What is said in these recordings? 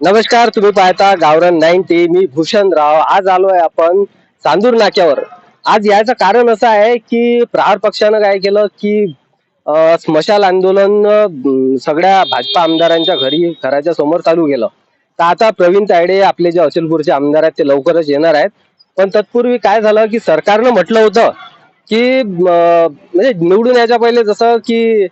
नमस्कार तुम्ही पाहता गावरन नाईन्टी मी भूषण राव आज आलोय आपण चांदूर नाक्यावर. आज याचं कारण असं आहे की प्रहार पक्षानं काय केलं की अं, स्मशाल आंदोलन अं, सगळ्या भाजपा आमदारांच्या घरी घराच्या समोर चालू केलं. तर आता प्रवीण तायडे आपले जे अचलपूरचे आमदार आहेत ते लवकरच येणार आहेत. पण तत्पूर्वी काय झालं की सरकारनं म्हटलं होतं की अं, म्हणजे निवडून यायच्या पहिले जसं की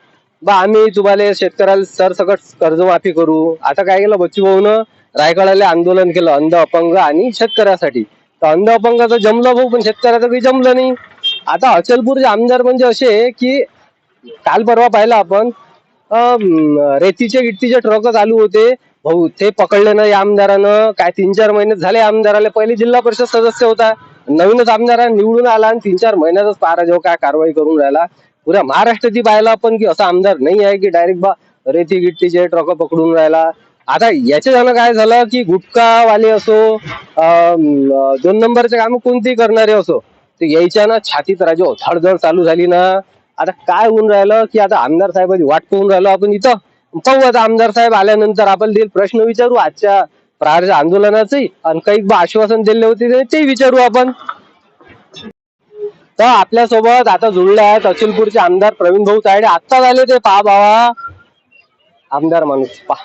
बा आम्ही तुम्हाला शेतकऱ्याला सरसकट कर्जमाफी करू. आता काय केलं बच्चू भाऊन रायगडाला आंदोलन केलं अंध अपंग आणि शेतकऱ्यासाठी. तर अंध अपंगाचं जमलं भाऊ पण शेतकऱ्याचं काही जमलं नाही. आता अचलपूरचे आमदार म्हणजे असे की काल परवा पाहिलं आपण रेतीचे गिट्टीचे ट्रक चालू होते. भाऊ ते पकडले ना या आमदारानं. काय तीन चार महिने झाले आमदाराला. पहिले जिल्हा परिषद सदस्य होता. नवीनच आमदार निवडून आला आणि तीन चार महिन्यातच पारा जेव्हा काय कारवाई करून राहिला. पुऱ्या महाराष्ट्राची पाहिला आपण की असा आमदार नाही आहे की डायरेक्ट बा रेती गिट्टीचे ट्रक पकडून राहिला. आता याच्या झालं काय झालं की गुटखावाले असो अं, दोन नंबरचे काम कोणतेही करणारे असो ते यायच्या ना छातीत राजो धडधड चालू झाली ना आता काय होऊन राहिलं की आता आमदार साहेबांची वाट पाहून राहिलो आपण इथं. पाहू आता आमदार साहेब आल्यानंतर आपण ते प्रश्न विचारू आजच्या प्रहारच्या आंदोलनाचे आणि काही बा आश्वासन दिले होते ते विचारू आपण. तर आपल्यासोबत आता जुळले आहेत अचलपूरचे आमदार प्रवीण भाऊ तायडे आत्ता झाले ते पहा बाबा आमदार माणूस पहा.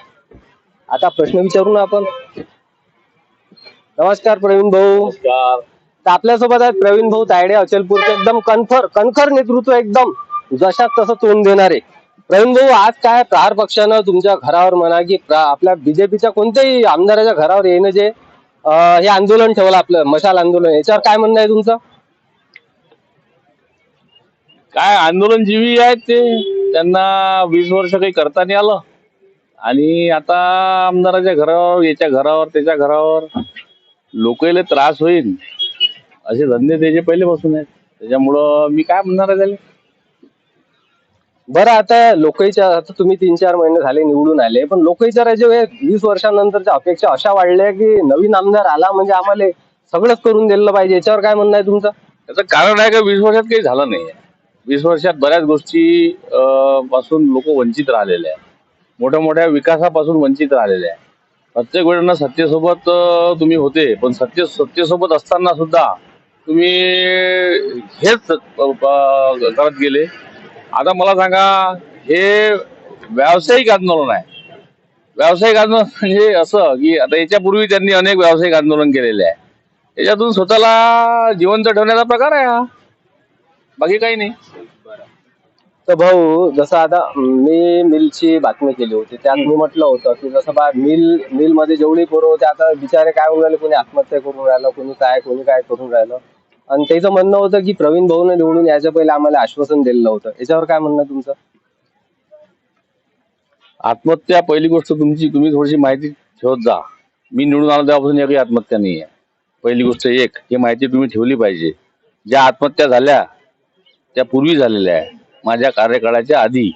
आता प्रश्न विचारू ना आपण. नमस्कार प्रवीण भाऊ. तर आपल्यासोबत आहेत प्रवीण भाऊ तायडे अचलपूरचे एकदम कणखर कणखर नेतृत्व एकदम. जशात तसं तोंड देणारे. प्रवीण भाऊ आज काय प्रहार पक्षानं तुमच्या घरावर म्हणा की आपल्या बीजेपीच्या कोणत्याही आमदाराच्या घरावर येणं जे हे आंदोलन ठेवलं आपलं मशाल आंदोलन याच्यावर काय म्हणणं आहे तुमचं? काय आंदोलन जीवी आहेत ते त्यांना वीस वर्ष काही करता नाही आलं. आणि आता आमदाराच्या घरावर याच्या घरावर त्याच्या घरावर लोकांना त्रास होईल असे धंदे त्याचे पहिलेपासून आहेत. त्याच्यामुळं मी काय म्हणणार आहे त्याला? बरं आता लोकहीच्या आता तुम्ही तीन चार महिने झाले निवडून आले पण लोकहीच्या राज्य वीस वर्षानंतरच्या अपेक्षा अशा वाढल्या की नवीन आमदार आला म्हणजे आम्हाला सगळंच करून दिलं पाहिजे. याच्यावर काय म्हणणं आहे तुमचं? त्याचं कारण आहे का वीस वर्षात काही झालं नाही? वीस वर्षात बऱ्याच गोष्टी पासून लोक वंचित राहिलेले आहे मोठ्या मोठ्या विकासापासून वंचित राहिलेले आहे प्रत्येक वेळेला सत्तेसोबत तुम्ही होते पण सत्य सत्तेसोबत असताना सुद्धा तुम्ही हेच करत गेले. आता मला सांगा हे व्यावसायिक आंदोलन आहे. व्यावसायिक आंदोलन म्हणजे असं की आता याच्यापूर्वी त्यांनी अनेक व्यावसायिक आंदोलन केलेले आहे. त्याच्यातून स्वतःला जिवंत ठेवण्याचा प्रकार आहे हा. बाकी काही नाही. तर भाऊ जसं आता मी मिलची बातमी केली होती त्यात मी म्हटलं होतं की जसं बा मिल मिलमध्ये जेवढी पोरं होते आता बिचारे काय होऊन राहिले कोणी आत्महत्या करून राहिलं कोणी काय कोणी काय करून राहिलं. आणि त्याचं म्हणणं होतं की प्रवीण भाऊने निवडून याच्या पहिले आम्हाला आश्वासन दिलेलं होतं. याच्यावर काय म्हणणं तुमचं? आत्महत्या पहिली गोष्ट तुमची तुम्ही थोडीशी माहिती ठेवत जा. मी निवडून आलो तेव्हापासून एकही आत्महत्या नाही आहे पहिली गोष्ट एक ही माहिती तुम्ही ठेवली पाहिजे. ज्या आत्महत्या झाल्या त्या पूर्वी झालेल्या आहे माझ्या कार्यकाळाच्या आधी.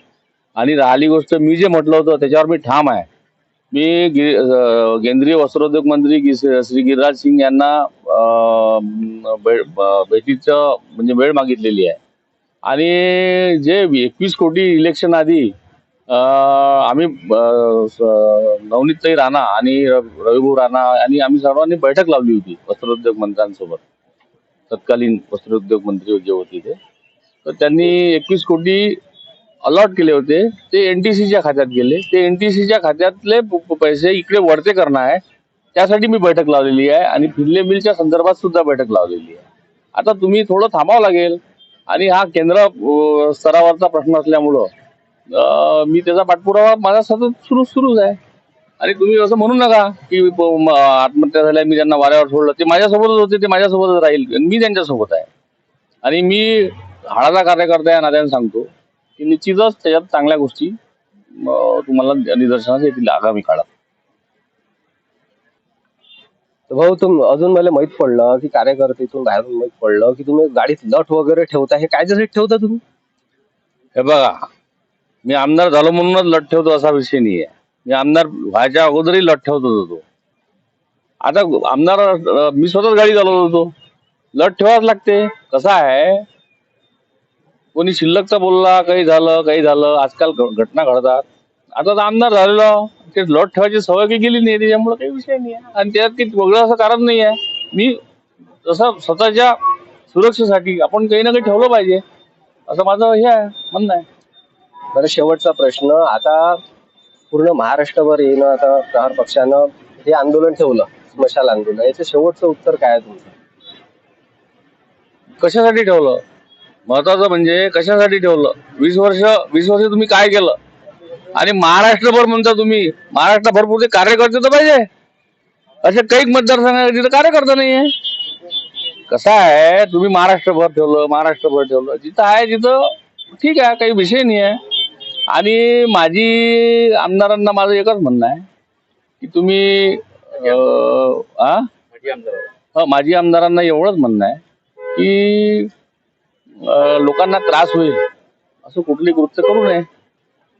आणि राहिली गोष्ट मी जे म्हटलं होतं त्याच्यावर मी ठाम आहे. मी केंद्रीय वस्त्रोद्योग मंत्री श्री गिरिराज सिंग यांना भेटीचं म्हणजे वेळ मागितलेली आहे. आणि जे एकवीस कोटी इलेक्शन आधी आम्ही अं, नवनीतताई राणा आणि र- रविभाऊ राणा आणि आम्ही सर्वांनी बैठक लावली होती वस्त्रोद्योग मंत्र्यांसोबत. तत्कालीन वस्त्रोद्योग मंत्री जे होते ते. तर त्यांनी एकवीस कोटी अलॉट केले होते. ते एनटीसीच्या खात्यात गेले. ते एनटीसीच्या खात्यातले प- प- पैसे इकडे वळते करणं आहे. त्यासाठी मी बैठक लावलेली आहे आणि फिरले मिलच्या संदर्भात सुद्धा बैठक लावलेली आहे. आता तुम्ही थोडं थांबावं लागेल. आणि हा केंद्र अं, स्तरावरचा प्रश्न असल्यामुळं अं, मी त्याचा पाठपुरावा माझा सतत सुरू सुरूच आहे. आणि तुम्ही असं म्हणू नका की प- म- आत्महत्या झाल्या मी त्यांना वाऱ्यावर सोडलं ते माझ्यासोबतच होते ते माझ्यासोबतच राहील. मी त्यांच्यासोबत आहे. आणि मी हाडाचा कार्यकर्ता या नात्याने सांगतो की निश्चितच त्याच्यात चांगल्या गोष्टी तुम्हाला निदर्शनास येतील आगामी काळात. भाऊ तुम अजून मला माहीत पडलं की कार्यकर्तेतून बाहेरून माहीत पडलं की तुम्ही गाडीत लट वगैरे ठेवता हे कायच्यासाठी ठेवता तुम्ही? हे बघा मी आमदार झालो म्हणूनच लढ ठेवतो असा विषय नाही आहे मी आमदार व्हायच्या अगोदरही लढ ठेवत होतो आता आमदार मी स्वतःच गाडी चालवत होतो. लढ ठेवाच लागते. कसं आहे कोणी शिल्लकचा बोलला काही झालं काही झालं आजकाल घटना घडतात. आता तर आमदार झालेलो. ते लॉट ठेवायची सवय काही गेली नाही त्याच्यामुळे काही विषय नाही आहे. आणि त्यात काही वेगळं असं कारण नाही आहे. मी जसं स्वतःच्या सुरक्षेसाठी आपण काही ना काही ठेवलं पाहिजे. असं माझं हे आहे म्हणणं आहे. बरं शेवटचा प्रश्न. आता पूर्ण महाराष्ट्रभर येणं आता प्रहार पक्षानं हे आंदोलन ठेवलं स्मशाल आंदोलन. याचं शेवटचं उत्तर काय आहे तुमचं? कशासाठी ठेवलं? महत्वाचं म्हणजे कशासाठी ठेवलं? वीस वर्ष वीस वर्ष तुम्ही काय केलं? आणि महाराष्ट्रभर म्हणता तुम्ही महाराष्ट्र भरपूर कार्यकर्ते तर पाहिजे. असे काही मतदारसंघ आहेत जिथं कार्यकर्ता नाही आहे कसं आहे तुम्ही महाराष्ट्रभर ठेवलं महाराष्ट्रभर ठेवलं जिथं आहे तिथं ठीक आहे काही विषय नाही आहे आणि माझी आमदारांना माझं एकच म्हणणं आहे की तुम्ही? हा, माजी आमदारांना एवढंच म्हणणं आहे की लोकांना त्रास होईल. असं कुठली कृत्य करू नये.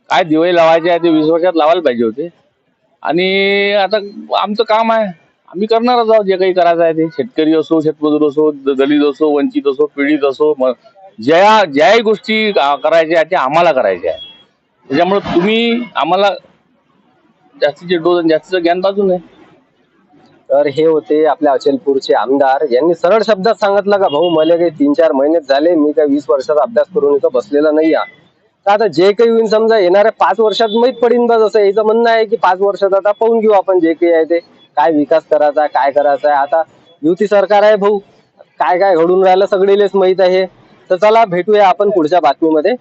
काय दिवे लावायचे आहे ते वीस वर्षात लावायला पाहिजे होते. आणि आता आमचं काम आहे. आम्ही करणारच आहोत. जे काही करायचं आहे ते. शेतकरी असो शेतमजूर असो द- दलित असो वंचित असो पीडित असो ज्या ज्याही गोष्टी का- करायच्या आहेत त्या आम्हाला करायच्या आहे त्याच्यामुळे तुम्ही आम्हाला जास्तीचे डोस आणि जास्तीचं ज्ञान बाजू नये. तर हे होते आपल्या अचलपूरचे आमदार. यांनी सरळ शब्दात सांगितलं का भाऊ मला काही तीन चार महिनेच झाले मी काही वीस वर्षाचा अभ्यास करून इथं बसलेला नाही तर आता जे काही होईल समजा येणाऱ्या पाच वर्षात माहीत पडीन बस असं. याचं म्हणणं आहे की पाच वर्षात आता पाहून घेऊ आपण जे काही आहे ते. काय विकास करायचा आहे, काय करायचा आहे. आता युती सरकार आहे भाऊ. काय काय घडून राहिलं सगळीलेच माहीत आहे. तर चला भेटूया आपण पुढच्या बातमीमध्ये.